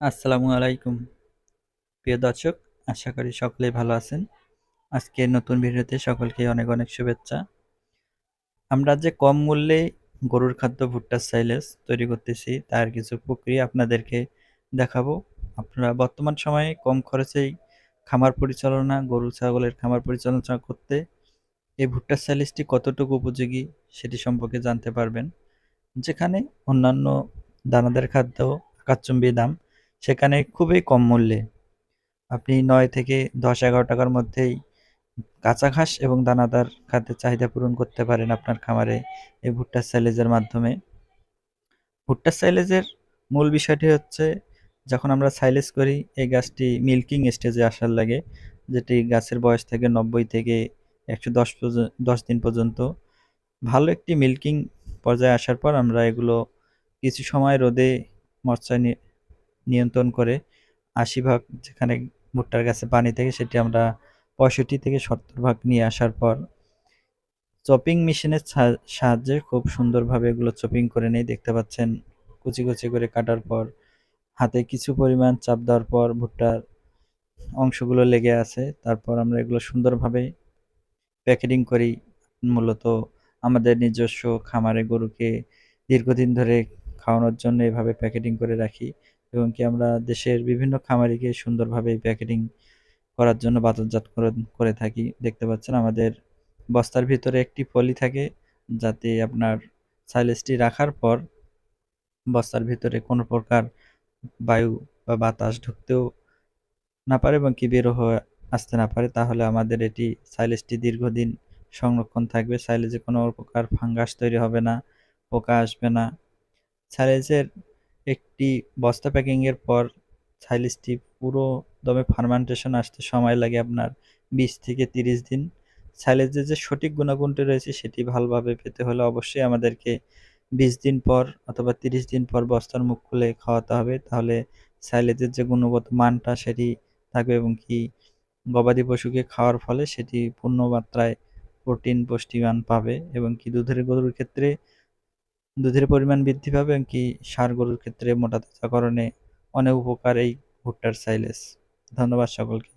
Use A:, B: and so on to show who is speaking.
A: আসসালামু আলাইকুম। প্রিয় দর্শক, আশা করি সকলেই ভালো আছেন। আজকে নতুন ভিডিওতে সকলকে অনেক অনেক শুভেচ্ছা। আমরা যে কম মূল্যে গরুর খাদ্য ভুট্টা সাইলেস তৈরি করতেছি, তার কিছু প্রক্রিয়া আপনাদেরকে দেখাবো। আপনারা বর্তমান সময়ে কম খরচেই খামার পরিচালনা, গরু, ছাগলের খামার পরিচালনা করতে এই ভুট্টা সাইলেসটি কতটুকু উপযোগী সেটি সম্পর্কে জানতে পারবেন। যেখানে অন্যান্য দানাদার খাদ্য আকাশচুম্বী দাম সেখানে খুবই কম মূল্যে। আপনি নয় থেকে দশ এগারো টাকার মধ্যেই কাঁচা ঘাস এবং দানাদার খাদ্যের চাহিদা পূরণ করতে পারেন আপনার খামারে এই ভুট্টা সাইলেজের মাধ্যমে। ভুট্টা সাইলেজের মূল বিষয়টি হচ্ছে, যখন আমরা সাইলেজ করি, এই গাছটি মিল্কিং স্টেজে আসার লাগে, যেটি গাছের বয়স থেকে নব্বই থেকে একশো দশ দশ দিন পর্যন্ত। ভালো একটি মিল্কিং পর্যায়ে আসার পর আমরা এগুলো কিছু সময় রোদে মশায় নিয়ন্ত্রণ করে আশি ভাগ যেখানে ভুট্টার গাছে পানি থেকে সেটি আমরা পঁয়ষট্টি থেকে সত্তর ভাগ নিয়ে আসার পর চপিং মেশিনের সাহায্যে খুব সুন্দরভাবে এগুলো চপিং করে নেই। দেখতে পাচ্ছেন কুচি কুচি করে কাটার পর, হাতে কিছু পরিমাণ চাপ দেওয়ার পর ভুট্টার অংশগুলো লেগে আছে। তারপর আমরা এগুলো সুন্দরভাবে প্যাকেটিং করি। মূলত আমাদের নিজস্ব খামারে গরুকে দীর্ঘদিন ধরে খাওয়ানোর জন্য এভাবে প্যাকেটিং করে রাখি। এবং কি আমরা দেশের বিভিন্ন খামারিকে সুন্দরভাবে প্যাকেটিং করার জন্য বাজারজাত করে থাকি। দেখতে পাচ্ছেন আমাদের বস্তার ভিতরে একটি পলি থাকে, যাতে আপনার সাইলেসটি রাখার পর বস্তার ভিতরে কোনো প্রকার বায়ু বা বাতাস ঢুকতেও না পারে এবং কি বেরো হয়ে আসতে না পারে। তাহলে আমাদের এটি সাইলেসটি দীর্ঘদিন সংরক্ষণ থাকবে। সাইলেজে কোনো প্রকার ফাঙ্গাস তৈরি হবে না, পোকা আসবে না। সাইলেজের একটি বস্তা প্যাকিংয়ের পর সাইলেজটি পুরো দমে ফার্মেন্টেশন আসতে সময় লাগে আপনার বিশ থেকে তিরিশ দিন। সাইলেজের যে সঠিক গুণাগুণটি রয়েছে সেটি ভালোভাবে পেতে হলে অবশ্যই আমাদেরকে বিশ দিন পর অথবা তিরিশ দিন পর বস্তার মুখ খুলে খাওয়াতে হবে। তাহলে সাইলেজের যে গুণগত মানটা সেটি থাকবে এবং কি গবাদি পশুকে খাওয়ার ফলে সেটি পূর্ণ মাত্রায় প্রোটিন পুষ্টিমান পাবে এবং কি দুধের গরুর ক্ষেত্রে দুধের পরিমাণ বৃদ্ধি পাবে কি সার গরুর ক্ষেত্রে মোটা তাজাকরণে অনেক উপকার এই ভুট্টার সাইলেস? ধন্যবাদ সকলকে।